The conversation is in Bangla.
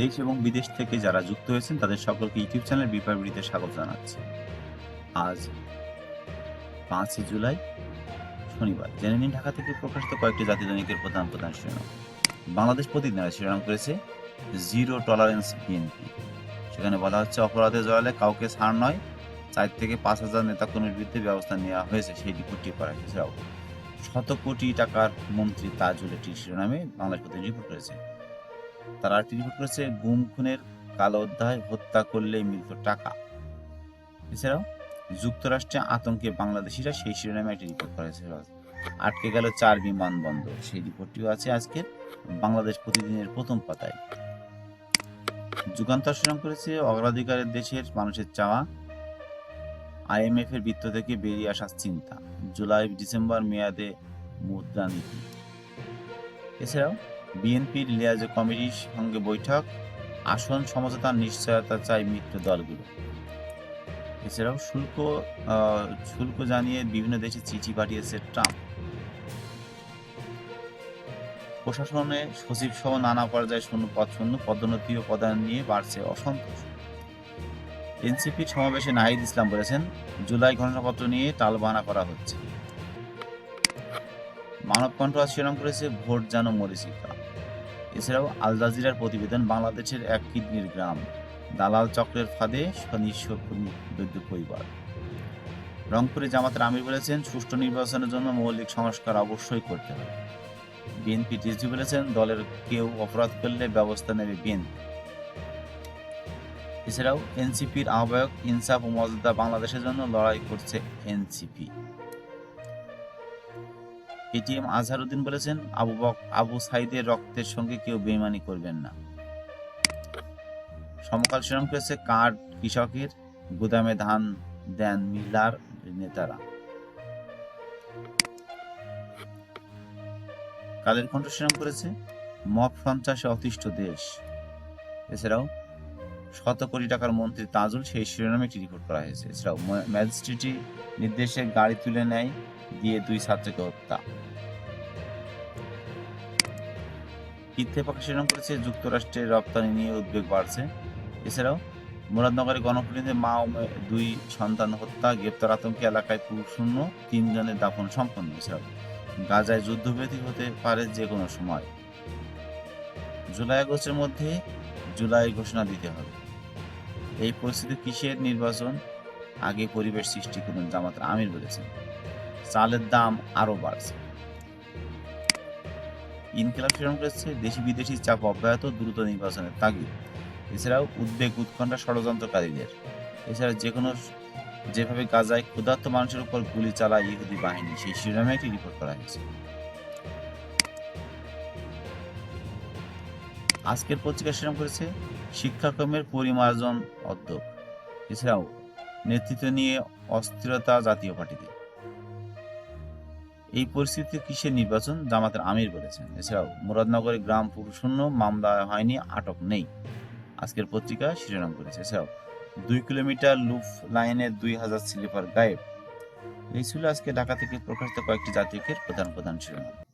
দেশ এবং বিদেশ থেকে যারা যুক্ত হয়েছেন, তাদের সকলকে ইউটিউব চ্যানেল বিপাবলিতে স্বাগত জানাচ্ছি। আজ পাঁচই জুলাই, শনিবার। জেনে নিন ঢাকা থেকে প্রকাশিত কয়েকটি জাতীয় দৈনিকের প্রধান প্রধান শিরোনাম। বাংলাদেশ প্রতিদিন শিরোনাম করেছে, জিরো টলারেন্স বিএনপি। সেখানে বলা হচ্ছে, অপরাধে জড়ালে কাউকে ছাড় নয়, চার থেকে পাঁচ হাজার নেতাকর্মীর বিরুদ্ধে ব্যবস্থা নেওয়া হয়েছে, সেই রিপোর্টটি করা এছাড়াও শত কোটি টাকার মন্ত্রী তাজুল এটি শিরোনামে বাংলাদেশ প্রতিদিন রিপোর্ট করেছে। তারা আরেকটি রিপোর্ট করেছে, গুম, খুনের কালো অধ্যায়, হত্যা করলে মিলত টাকা। এছাড়াও, যুক্তরাষ্ট্রে আতঙ্কে বাংলাদেশিরা সেই শিরোনামে একটি রিপোর্ট করেছে আটকে গেল চার বিমানবন্দর। সেই রিপোর্টটিও আছে আজকের বাংলাদেশ প্রতিদিনের প্রথম পাতায়। যুগান্তর শিরোনাম করেছে অগ্রাধিকারের দেশের মানুষের চাওয়া। আইএমএফ এর বৃত্ত থেকে বেরিয়ে আসার চিন্তা। জুলাই, ডিসেম্বর মেয়াদে মুদ্রানীতি। এছাড়াও বিএনপির লিয়াজ কমিটির সঙ্গে বৈঠক, আসন সমঝোতার নিশ্চয়তা চাই মিত্র দলগুলো। এছাড়াও শুল্ক শুল্ক জানিয়ে বিভিন্ন দেশে চিঠি পাঠিয়েছে ট্রাম্প। প্রশাসনে সচিব সহ নানা পর্যায়ে শূন্য পদ, শূন্য পদোন্নতি ও পদায়ন নিয়ে বাড়ছে অসন্তোষ। এনসিপির সমাবেশে নাহিদ ইসলাম বলেছেন, জুলাই ঘোষণাপত্র নিয়ে টালবাহানা করা হচ্ছে। মানবকণ্ঠ আজ শিরোনাম করেছে, ভোট যেন মরিচিকা এছাড়াও আল জাজিরার প্রতিবেদন বাংলাদেশের এক কিডনির গ্রাম। দালাল চক্রের ফাঁদে নিঃস্ব পরিবার। রংপুরে জামাতের আমির বলেছেন, সুষ্ঠু নির্বাচনের জন্য মৌলিক সংস্কার অবশ্যই করতে হবে। বিএনপি টিএসডি বলেছেন, দলের কেউ অপরাধ করলে ব্যবস্থা নেবে বিএনপি। এছাড়াও এনসিপির আহ্বায়ক ইনসাফ ও মর্যাদা বাংলাদেশের জন্য লড়াই করছে এনসিপি। এটিএম আজহারউদ্দিন বলেছেন, আবু বক, আবু সাইদের রক্তের সঙ্গে কেউ বেইমানি করবেন না। সমকাল শিরোনাম করেছে কার্ড কৃষকের গুদামে ধান দেন মিলার নেতারা। কালের কণ্ঠ শিরোনাম করেছে মব সন্ত্রাসে অতিষ্ঠ দেশ। এছাড়াও শত কোটি টাকার মন্ত্রী তাজুল সেই শিরোনামে একটি রিপোর্ট করা হয়েছে। এছাড়াও ম্যা- ম্যাজিস্ট্রেটি নির্দেশে গাড়ি তুলে নেয় দিয়ে দুই ছাত্রকে হত্যা। ইত্তেফাক শিরোনাম করেছে, যুক্তরাষ্ট্রের রপ্তানি নিয়ে উদ্বেগ বাড়ছে। এছাড়াও, মুরাদনগরে গণপ্রতিনিধি মা ও দুই সন্তান হত্যা, গ্রেপ্তার আতঙ্কে এলাকায় পুরুষ শূন্য, তিনজনের দাফন সম্পন্ন। এছাড়াও, গাজায় যুদ্ধবিরতি হতে পারে যে কোনো সময়। জুলাই আগস্টের মধ্যে জুলাই ঘোষণা দিতে হবে। এই পরিস্থিতি কিসের নির্বাচন? আগে পরিবেশ সৃষ্টি করুন জামাত আমির বলেছেন। চালের দাম আরও বাড়ছে। ইনকিলাব শিরোনাম করেছে দেশি বিদেশি চাপ অব্যাহত দ্রুত নির্বাচনের তাগিদ। এছাড়াও উদ্বেগ উৎকণ্ঠা ষড়যন্ত্রকারীদের। এছাড়া যে কোনো যেভাবে গাজায় ক্ষুধার্ত মানুষের উপর গুলি চালায় ইহুদি বাহিনী, সেই শিরোনামে একটি রিপোর্ট করা হয়েছে। আজকের পত্রিকা শিরোনাম করেছে, শিক্ষাক্রমের পরিমার্জন অধ্যক এছাড়াও নেতৃত্ব নিয়ে অস্থিরতা জাতীয় পার্টিতে। এই পরিস্থিতিতে কিসের নির্বাচন? জামাতের আমির বলেছেন। এছাড়াও, মুরাদনগরে গ্রাম পুরুষূন্য মামলা হয়নি, আটক নেই। আজকের পত্রিকা শিরোনাম করেছে। এছাড়াও, দুই কিলোমিটার লুফ লাইনের দুই হাজার স্লিপার গায়েব। এই ছিল আজকে ঢাকা থেকে প্রকাশিত কয়েকটি জাতীয় প্রধান প্রধান শিরোনাম।